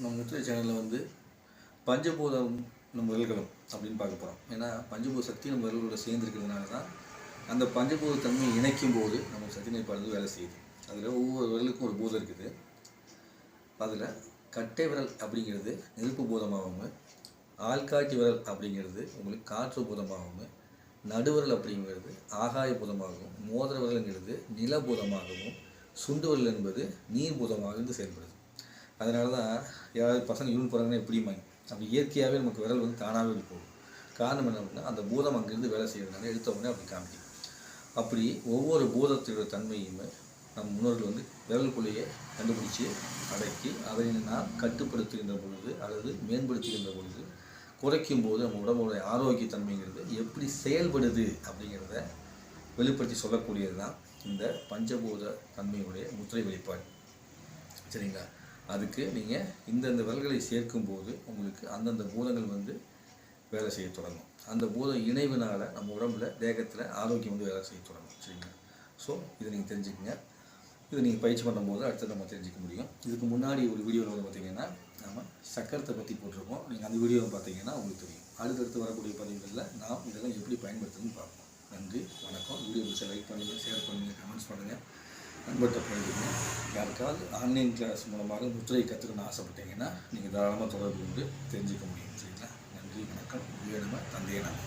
நம்ம முத்திரை சேனலில் வந்து பஞ்சபூதம் நம்ம விரல்களும் அப்படின்னு பார்க்க போகிறோம் ஏன்னா பஞ்சபூத சக்தி நம்ம விரல்களோட சேர்ந்துருக்கிறதுனால தான் அந்த பஞ்சபூத தன்மை இணைக்கும் போது நம்ம சக்தி நிலைப்பாடு வேலை செய்யுது. அதில் ஒவ்வொரு விரலுக்கும் ஒரு பூதம் இருக்குது. அதில் கட்டை விரல் அப்படிங்கிறது நெருப்பு பூதமாகவும் ஆள்காட்டி விரல் அப்படிங்கிறது உங்களுக்கு காற்று பூதமாகவும் நடுவிரல் அப்படிங்கிறது ஆகாய பூதமாகவும் மோதிர விரலுங்கிறது நிலபூதமாகவும் சுண்டு விரல் என்பது நீர் பூதமாக இருந்து செயல்படுது. அதனால தான் யாராவது பசங்க யூன் போகிறாங்கன்னா எப்படிமாங்க அப்படி இயற்கையாகவே நமக்கு விரல் வந்து தானாகவே போகும் காரணம் என்ன அப்படின்னா அந்த பூதம் அங்கேருந்து வேலை செய்யறதுனால எடுத்த உடனே அப்படி காமிக்கும். அப்படி ஒவ்வொரு பூதத்தோட தன்மையுமே நம் முன்னோர்கள் வந்து விரலுக்குள்ளேயே கண்டுபிடிச்சி அடக்கி அதை நாம் கட்டுப்படுத்துகின்ற பொழுது அல்லது மேம்படுத்துகின்ற பொழுது குறைக்கும் போது நம்ம உடம்புடைய ஆரோக்கிய தன்மைங்கிறது எப்படி செயல்படுது அப்படிங்கிறத வெளிப்படுத்தி சொல்லக்கூடியது தான் இந்த பஞ்சபூத தன்மையுடைய முத்திரை வெளிப்பாடு சரிங்களா? அதுக்கு நீங்கள் இந்தந்த விரல்களை சேர்க்கும்போது உங்களுக்கு அந்தந்த பூதங்கள் வந்து வேலை செய்ய தொடங்கும். அந்த பூத இணைவினால் நம்ம உடம்புல தேகத்தில் ஆரோக்கியம் வந்து வேலை செய்ய தொடங்கும். சரிங்களா? ஸோ இதை நீங்கள் தெரிஞ்சுக்கங்க. இதை நீங்கள் பயிற்சி பண்ணும்போது அடுத்து நம்ம தெரிஞ்சுக்க முடியும். இதுக்கு முன்னாடி ஒரு வீடியோவில் வந்து பார்த்தீங்கன்னா நம்ம சக்கரத்தை பற்றி போட்டிருக்கோம். நீங்கள் அந்த வீடியோவை பார்த்தீங்கன்னா உங்களுக்கு தெரியும். அடுத்தடுத்து வரக்கூடிய பதிவுகளில் நாம் இதெல்லாம் எப்படி பயன்படுத்துன்னு பார்ப்போம். நன்றி வணக்கம். வீடியோ பிடிச்ச லைக் பண்ணுங்கள் ஷேர் பண்ணுங்கள் கமெண்ட்ஸ் பண்ணுங்கள் நண்பர்கிட்ட பழகுங்க யாருக்காவது ஆன்லைன் கிளாஸ் மூலமாக முத்திரை கற்றுக்கணும்னு ஆசைப்பட்டீங்கன்னா நீங்கள் தாராளமாக தொடர்பு கொண்டு தெரிஞ்சுக்க முடியும் சரிங்களா? நன்றி வணக்கம். வீடு நம்ம தந்தையை நான்